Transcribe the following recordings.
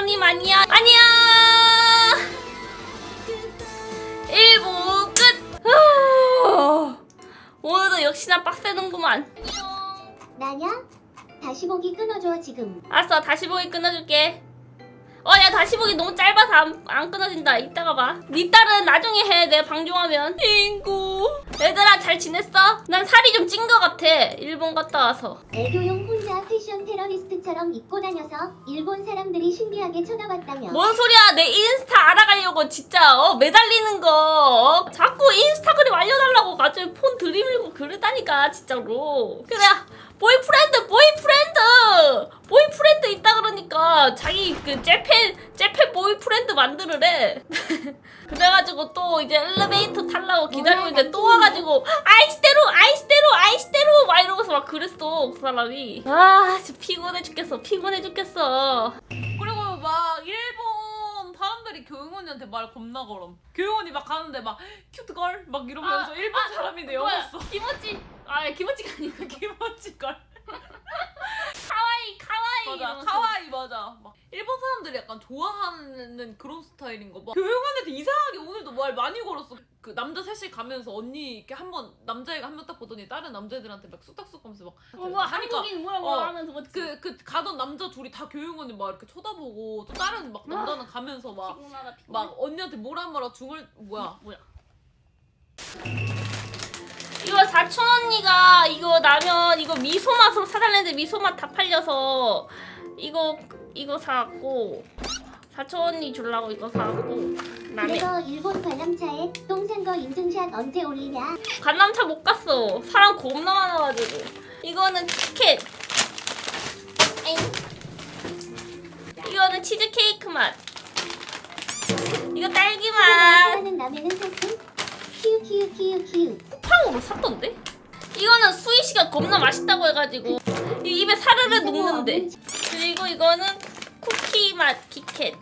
선임 아니야. 아니야 일부 끝. 후. 오늘도 역시나 빡세는구만. 나냐? 다시 보기 끊어줘 지금. 알았어 다시 보기 끊어줄게. 어 야 다시 보기 너무 짧아서 안, 안 끊어진다. 이따가 봐네 딸은 나중에 해 내가 방종하면. 친구. 얘들아 잘 지냈어? 난 살이 좀찐거 같아. 일본 갔다 와서. 애교용 혼자 패션 테러리스트처럼 입고 다녀서 일본 사람들이 신기하게 쳐다봤다며. 뭔 소리야 내 인스타 알아가려고 진짜 어 매달리는 거 어? 자꾸 인스타그램 알려달라고 갑자기 폰 들이밀고 그러다니까 진짜로 그래 보이프렌드 보이프렌드 보이프렌드 있다 그러니까 자기 그 잽팬 잽팬 보이프렌드 만들으래 그래가지고 또 이제 엘리베이터 타려고 기다리고 있는데 또 와가지고 아이스 그랬어 그 사람이 아 진짜 피곤해 죽겠어 피곤해 죽겠어 그리고 막 일본 사람들이 교육원이한테 말 겁나 걸음. 교육원이 막 가는데 막 큐트걸 막 이러면서 아, 일본 아, 사람인데 뭐야, 영었어. 기모찌 아 기모찌가 아니고 기모찌걸. 맞아. 이러면서. 카와이 맞아. 막 일본 사람들이 약간 좋아하는 그런 스타일인 거 봐. 교육원한테 이상하게 오늘도 말 많이 걸었어. 그 남자 셋이 가면서 언니 이렇게 한번 남자애가 한명딱 보더니 다른 남자애들한테 막 쑥닥쑥 하면서 막 어, 뭐 하니까 한국인 뭐야 뭐야 어, 하면서 뭐 그, 그 가던 남자 둘이 다 교육원이 막 이렇게 쳐다보고 또 다른 막 남자는 가면서 막 피곤하다 피곤해 막 언니한테 뭐라 말아 중을 뭐야 뭐야 이거 사촌 언니가 이거 라면 이거 미소 맛으로 사달랬는데 미소 맛 다 팔려서 이거 이거 사갖고 사촌 언니 주려고 이거 사갖고 라면 그래서 일본 관람차에 똥산 거 인증샷 언제 올리냐? 관람차 못 갔어 사람 겁나 많아가지고 이거는 티켓 에잉. 이거는 치즈 케이크 맛 이거 딸기 맛 좋아하는 라면은 샀음? 키우 키우 키우 키우. 팡으로 샀던데? 이거는 수이 씨가 겁나 맛있다고 해가지고 이 입에 사르르 녹는데. 그리고 이거는 쿠키 맛 키캣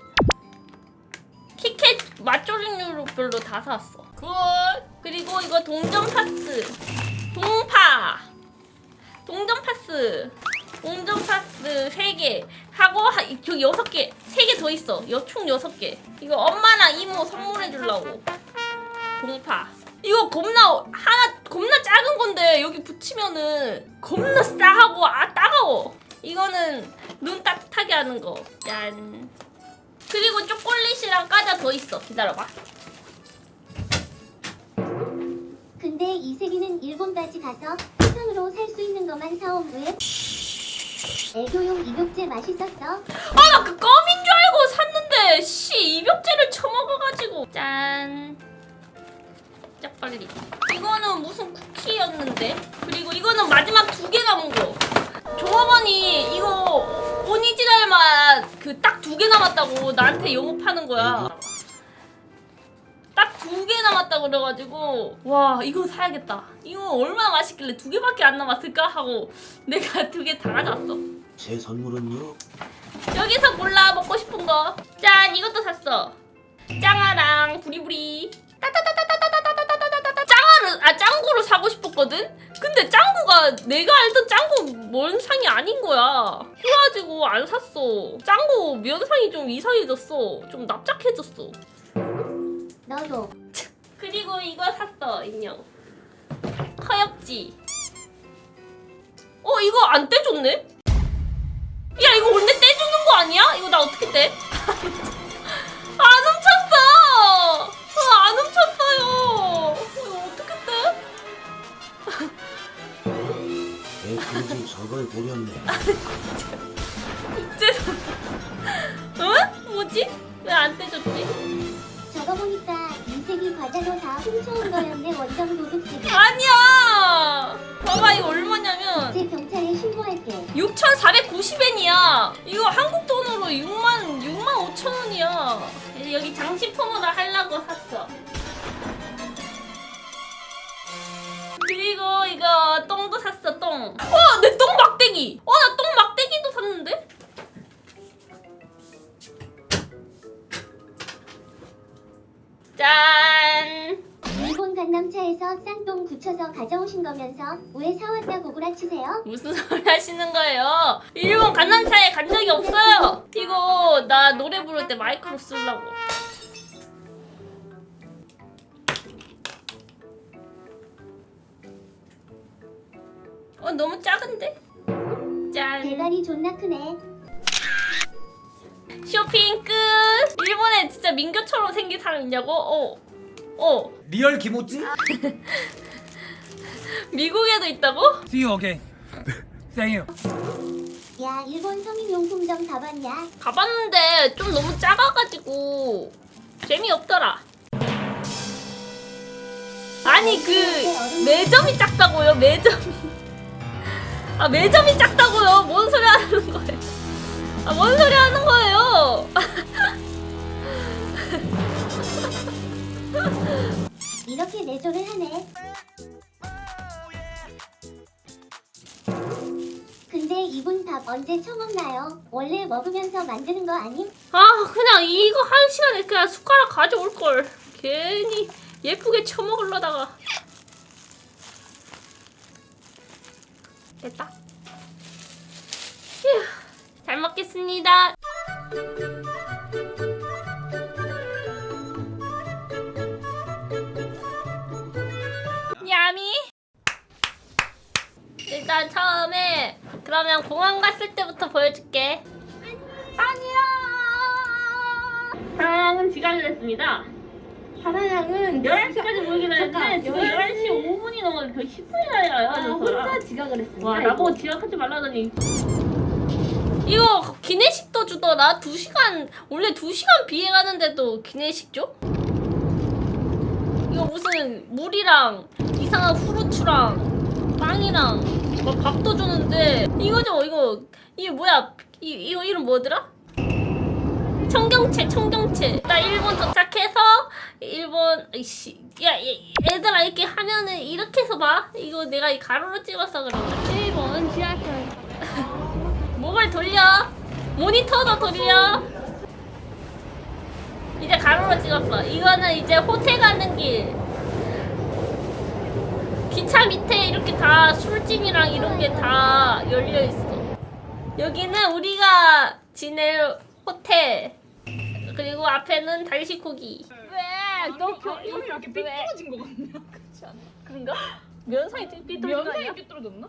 키캣 맛 종류로 별로 다 샀어. 굿! 그리고 이거 동전 파스. 동파. 동전 파스. 동전 파스 3개. 하고 하- 저 6개. 3개 더 있어. 여- 총 6개. 이거 엄마랑 이모 선물해 주려고. 동파 이거 겁나 하나 겁나 작은 건데 여기 붙이면은 겁나 싸하고 아 따가워. 이거는 눈 따뜻하게 하는 거. 짠. 그리고 초콜릿이랑 과자 더 있어. 기다려봐. 근데 이세기는 일본까지 가서 세상으로 살 수 있는 것만 사온 왜? 애교용 입욕제 맛있었어? 아 나 그 껌인 줄 알고 샀는데 씨 입욕제를 처먹어가지고 짠. 빨리. 이거는 무슨 쿠키였는데? 그리고 이거는 마지막 두 개 남은 거. 조합원이 이거 오니지랄 맛그 딱 두 개 남았다고 나한테 영업하는 거야. 딱 두 개 남았다고 그래가지고 와 이거 사야겠다. 이거 얼마나 맛있길래 두 개밖에 안 남았을까 하고 내가 두 개 다 가져왔어. 제 선물은요? 여기서 골라 먹고 싶은 거. 짠 이것도 샀어. 짱아랑 부리부리 따따따따. 근데 짱구가 내가 알던 짱구 면상이 아닌 거야. 그래가지고 안 샀어. 짱구 면상이 좀 이상해졌어. 좀 납작해졌어. 너도. 그리고 이거 샀어 인형. 허엽지. 어 이거 안 떼줬네? 야 이거 원래 떼주는 거 아니야? 이거 나 어떻게 떼? 저거 보니까 이세기 과자도 다 훔쳐온 거였네 원정 도둑질. 아니야! 봐봐 이거 얼마냐면 제 경찰에 신고할게. 6,490엔이야. 이거 한국 돈으로 6만 6만 5천 원이야. 여기 장식품으로 하려고 샀어. 그리고 이거 똥도 샀어 똥. 어, 내똥 막대기. 어, 나 강남차에서 쌍똥 굳혀서 가져오신 거면서 왜 사왔다고 구라치세요? 무슨 소리 하시는 거예요? 일본 강남차에 간 적이 없어요. 이거 나 노래 부를 때 마이크로 쓰려고. 어 너무 작은데? 짠. 대가리 존나 크네. 쇼핑 끝. 일본에 진짜 민규처럼 생긴 사람 있냐고? 어. 어. 리얼 김호찌? 미국에도 있다고? See you again. Thank you. 야 일본 성인용품점 가봤냐? 가봤는데 좀 너무 작아가지고 재미없더라. 아니 그 매점이 작다고요 매점이. 아 매점이 작다고요. 뭔 소리 하는 거예요? 아 뭔 소리 하는 거예요? 이렇게 내조를 하네. 근데 이분 밥 언제 처먹나요? 원래 먹으면서 만드는 거 아님? 아 그냥 이거 한 시간에 그냥 숟가락 가져올 걸. 괜히 예쁘게 쳐먹으려다가. 됐다. 휴, 잘 먹겠습니다. 일단 처음에 그러면 공항 갔을 때부터 보여줄게. 아니야. 사랑은 지각을 했습니다. 하나양은 11시까지 모이기로 했는데 지금 11시 11시 5분이 넘었는데 거의 10분이나 아, 해요. 혼자 지각을 했습니다. 와 나보고 지각하지 말라더니 이거 기내식도 주더라 2시간 원래 2시간 비행하는데도 기내식 줘? 이거 무슨 물이랑 이상한 후르츠랑 빵이랑 뭐 밥도 주는데 이거죠 이거. 이게 뭐야? 이, 이거 이름 뭐더라? 청경채 청경채. 나 일본 도착해서 일본 이씨 야 얘- 얘들아 이렇게 하면은 이렇게 해서 봐. 이거 내가 이 가로로 찍어서 그런 거야. 일본 지하철. 목을 돌려? 모니터도 돌려. 이제 가로로 찍었어. 이거는 이제 호텔 가는 길 기차 밑에 이렇게 다 술집이랑 이런 게 다 열려 있어 여기는 우리가 지낼 호텔 그리고 앞에는 달시코기 왜너 형이 이렇게 삐뚤어진 거 같냐? 그렇지 않아? 그런가? 면상이 삐뚤어진 거 아니야? 면상이 삐뚤어졌나?